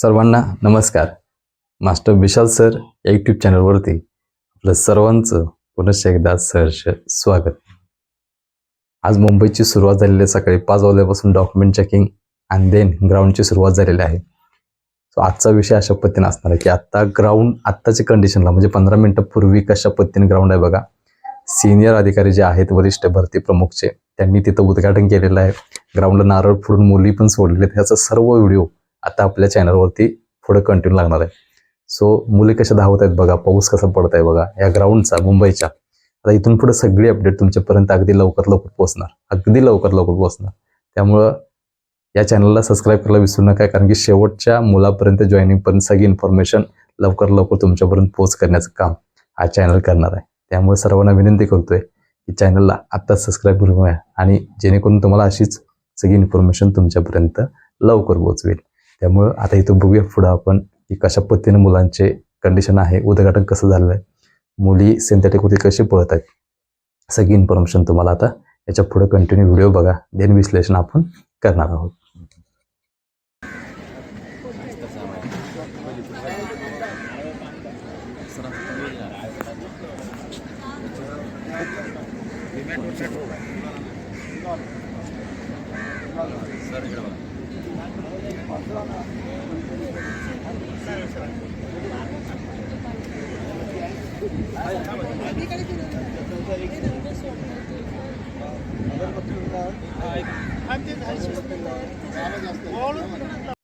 सर्वांना नमस्कार. Master Vishal sir या यूट्यूब चॅनलवरती आपलं सर्वांचं पुनश्च एकदा सहर्ष स्वागत. आज मुंबईची सुरुवात झालेली आहे. सकाळी पाच वाजल्यापासून डॉक्युमेंट चेकिंग आणि देन ग्राउंडची सुरुवात झालेली आहे. सो आजचा विषय अशा पद्धतीने असणार आहे की आत्ता ग्राउंड आत्ताच्या कंडिशनला म्हणजे पंधरा मिनटं पूर्वी कशा पद्धतीने ग्राउंड आहे बघा. सिनियर अधिकारी जे आहेत वरिष्ठ भरती प्रमुखचे त्यांनी तिथं उद्घाटन केलेलं आहे. ग्राउंडला नारळ फोडून मुली पण सोडलेले आहेत. ह्याचा सर्व व्हिडिओ आता आपल्या चॅनलवरती पुढे कंटिन्यू लागणार आहे. सो मुले कशा धावत आहेत बघा पाऊस कसा पडत आहे बघा या ग्राउंडचा मुंबईच्या. आता इथून पुढे सगळी अपडेट तुमच्यापर्यंत अगदी लवकर लवकर पोहोचणार. अगदी लवकर लवकर पोहोचणार. त्यामुळं या चॅनलला सबस्क्राईब करायला विसरू नका कारण की शेवटच्या मुलापर्यंत जॉईनिंगपर्यंत सगळी इन्फॉर्मेशन लवकर लवकर तुमच्यापर्यंत पोहोच करण्याचं काम हा चॅनल करणार आहे. त्यामुळे सर्वांना विनंती करतोय की चॅनलला आत्ताच सबस्क्राईब करूया आणि जेणेकरून तुम्हाला अशीच सगळी इन्फॉर्मेशन तुमच्यापर्यंत लवकर पोहोचवेल. त्यामुळं आता इथं बघूया पुढं आपण की कशा पद्धतीने मुलांचे कंडिशन आहे उद्घाटन कसं झालं आहे मुली सिंथेटिकवरती कशी पळत आहेत सगळी इन्फॉर्मेशन तुम्हाला आता याच्यापुढे कंटिन्यू व्हिडिओ बघा. देन विश्लेषण आपण करणार आहोत. Ik heb het niet gedaan. Ik heb het niet gedaan. Ik heb het niet gedaan. Ik heb het niet gedaan. Ik heb het niet gedaan. Ik heb het niet gedaan. Ik heb het niet gedaan. Ik heb het niet gedaan. Ik heb het niet gedaan. Ik heb het niet gedaan. Ik heb het niet gedaan. Ik heb het niet gedaan. Ik heb het niet gedaan. Ik heb het niet gedaan. Ik heb het niet gedaan. Ik heb het niet gedaan. Ik heb het niet gedaan.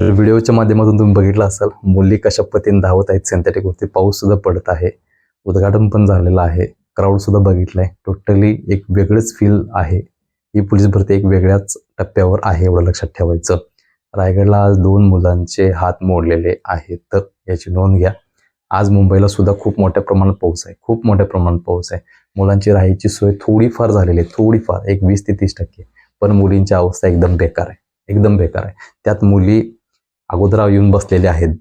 व्हिडिओच्या माध्यमातून तुम्ही बघितलं असाल मुली कशा पतीने धावत आहेत सिंथेटिकवरती पाऊस सुद्धा पडत आहे उद्घाटन पण झालेलं आहे क्राऊड सुद्धा बघितलंय. टोटली एक वेगळंच फील आहे. ही पोलीस भरती एक वेगळ्याच टप्प्यावर आहे एवढं लक्षात ठेवायचं. रायगडला आज दोन मुलांचे हात मोडलेले आहेत तर याची नोंद घ्या. आज मुंबईला सुद्धा खूप मोठ्या प्रमाणात पाऊस आहे खूप मोठ्या प्रमाणात पाऊस आहे. मुलांची राहायची सोय थोडीफार झालेली आहे थोडीफार एक वीस ते तीस टक्के. पण मुलींची अवस्था एकदम बेकार आहे एकदम बेकार आहे. त्यात मुली अगोदर येऊन बसलेले आहेत.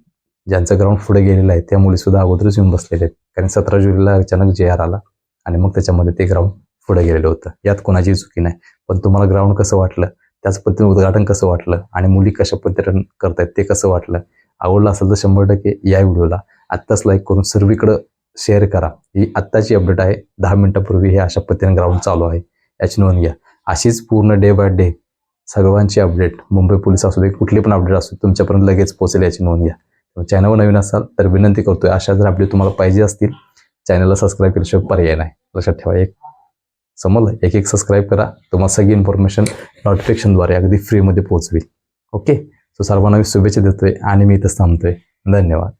ज्यांचं ग्राउंड पुढे गेलेलं आहे त्या मुलीसुद्धा अगोदरच येऊन बसलेले आहेत. कारण सतरा जुलैला अचानक जे आर आला आणि मग त्याच्यामध्ये ते ग्राउंड पुढे गेलेलं होतं. यात कोणाची चुकी नाही. पण तुम्हाला ग्राउंड कसं वाटलं त्याच पद्धतीने उद्घाटन कसं वाटलं आणि मुली कशा पद्धतीने करतायत ते कसं वाटलं आवडलं असेल तर शंभर टक्के या व्हिडिओला आत्ताच लाईक करून सर्वीकडं शेअर करा. ही आत्ताची अपडेट आहे. दहा मिनिटापूर्वी हे अशा पद्धतीने ग्राउंड चालू आहे. याची नोंद घ्या. अशीच पूर्ण डे बाय डे सर्वांची अपडेट. मुंबई पोलीस असू दे कुठली पण अपडेट असू दे, तुमच्यापर्यंत लगेच पोहोचेल याची नोंद घ्या. चॅनलवर नवीन असाल तर विनंती करतोय अशा जर अपडेट तुम्हाला पाहिजे असतील चॅनलला सबस्क्राईब केल्याशिवाय पर्याय नाही. लक्षात ठेवा एक समजलं एक एक सबस्क्राईब करा. तुम्हाला सगळी इन्फॉर्मेशन नोटिफिकेशनद्वारे अगदी फ्रीमध्ये पोहोचवेल. ओके सो सर्वांना मी शुभेच्छा देतोय आणि मी इथंच थांबतोय. धन्यवाद.